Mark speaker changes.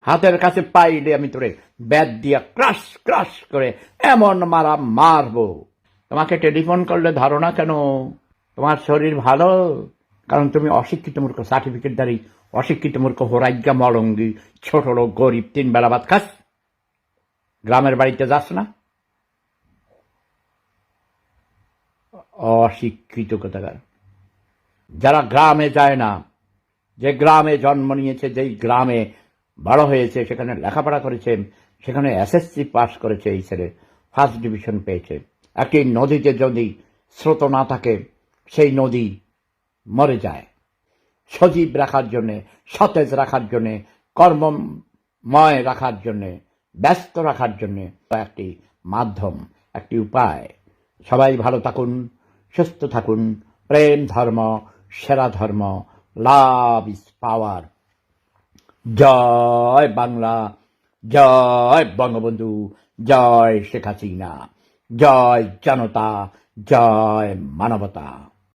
Speaker 1: হাতের কাছে পাইলে আমি তোরে ব্যাট দিয়া ক্রাশ ক্রাশ করে এমন মারা মারবো। তোমাকে টেলিফোন করলে ধারণা কেন? তোমার শরীর ভালো? কারণ তুমি অশিক্ষিত মূর্খ সার্টিফিকেট দাঁড়ি অশিক্ষিত মূর্খ, হোরাইজ্ঞা মলঙ্গি, ছোট লোক, গরিব, তিন বেলা ভাত খাস। গ্রামের বাড়িতে যাস না। অশিক্ষিত কোথাকার। যারা গ্রামে যায় না, যে গ্রামে জন্ম নিয়েছে, যেই গ্রামে বড় হয়েছে, সেখানে লেখাপড়া করেছে, সেখানে এসএসসি পাস করেছে, এই ছেলে ফার্স্ট ডিভিশন পেয়েছে। একটি নদীতে যদি স্রোত না থাকে, সেই নদী মরে যায়। সজীব রাখার জন্যে, সতেজ রাখার জন্যে, কর্মময় রাখার জন্যে, ব্যস্ত রাখার জন্যে একটি মাধ্যম, একটি উপায়। সবাই ভালো থাকুন, সুস্থ থাকুন, প্রেম ধর্ম, সেরা ধর্ম লাভ ইজ পাওয়ার জয় বাংলা জয় বঙ্গবন্ধু জয় শেখ হাসিনা জয় জনতা জয় মানবতা।